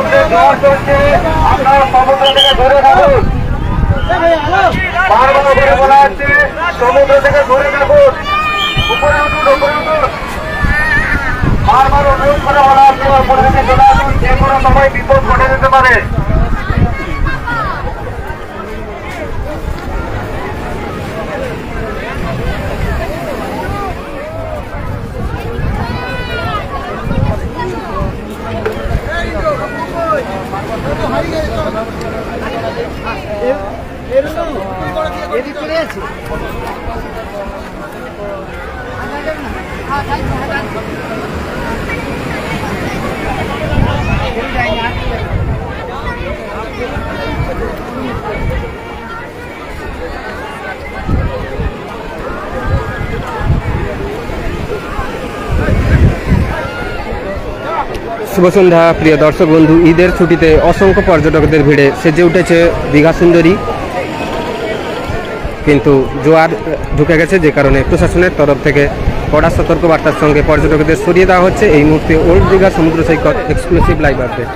উদ্যোগ গ্রহণ করছে সমুদ্র থেকে দূরে থাকুন বারবার করে বলা হচ্ছে সমুদ্র থেকে দূরে উপরে উঠুন উপরে উঠুন। বারবার অনুরোধ করে বলা হচ্ছে উপরে যে কোনো সময় বিপদ ঘটে যেতে পারে। এরকম এদিক করে আছে শুভ সন্ধ্যা প্রিয় দর্শক বন্ধু, ঈদের ছুটিতে অসংখ্য পর্যটকদের ভিড়ে সেজে উঠেছে দীঘা সুন্দরী। কিন্তু জোয়ার ঢুকে গেছে যে কারণে প্রশাসনের তরফ থেকে কড়া সতর্কবার্তার সঙ্গে পর্যটকদের সরিয়ে দেওয়া হচ্ছে। এই মুহূর্তে ওল্ড দীঘা সমুদ্র সৈকত exclusive live update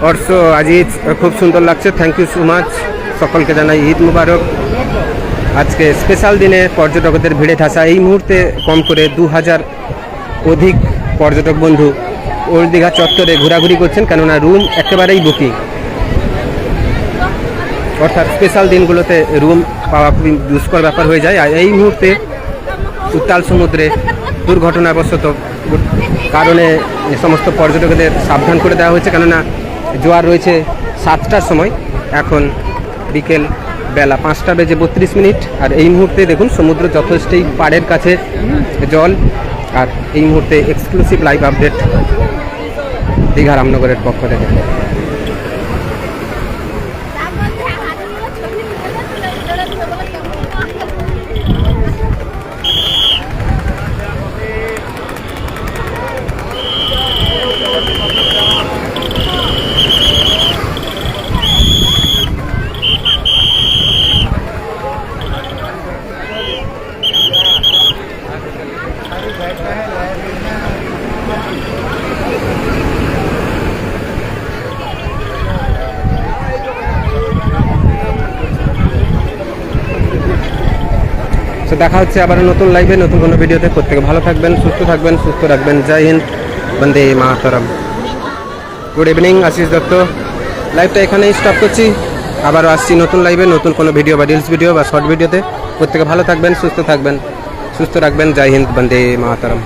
Arsh Aziz খুব সুন্দর লাগছে থ্যাংক ইউ সো মাচ সকলকে জানাই ঈদ মুবারক। আজকে স্পেশাল দিনে পর্যটকদের ভিড়ে ঠাসা। এই মুহূর্তে কম করে দু হাজার অধিক পর্যটক বন্ধু ওল্ড দীঘা চত্বরে ঘোরাঘুরি করছেন, কেননা রুম একেবারেই বুকিং। অর্থাৎ স্পেশাল দিনগুলোতে রুম পাওয়া খুবই দুষ্কর ব্যাপার হয়ে যায়। আর এই মুহূর্তে উত্তাল সমুদ্রে দুর্ঘটনাবশত কারণে সমস্ত পর্যটকদের সাবধান করে দেওয়া হয়েছে, কেননা জোয়ার রয়েছে সাতটার সময়। এখন বিকেল বেলা পাঁচটা বেজে বত্রিশ মিনিট। আর এই মুহূর্তে দেখুন, সমুদ্র যথেষ্টই পাড়ের কাছে জল। আর এই মুহূর্তে এক্সক্লুসিভ লাইভ আপডেট দীঘা রামনগরের পক্ষ থেকে। তো দেখা হচ্ছে আবার নতুন লাইভে নতুন কোনো ভিডিওতে প্রত্যেকে ভালো থাকবেন, সুস্থ থাকবেন, সুস্থ রাখবেন। জয় হিন্দ, বন্দে মাতরম। গুড ইভিনিং আশিস দত্ত লাইভটা এখানেই স্টপ করছি। আবারও আসছি নতুন লাইভে নতুন কোনো ভিডিও বা রিলস ভিডিও বা শর্ট ভিডিওতে প্রত্যেকে ভালো থাকবেন, সুস্থ থাকবেন। সুস্থ রাখবেন জয় হিন্দ বন্দে মাতরম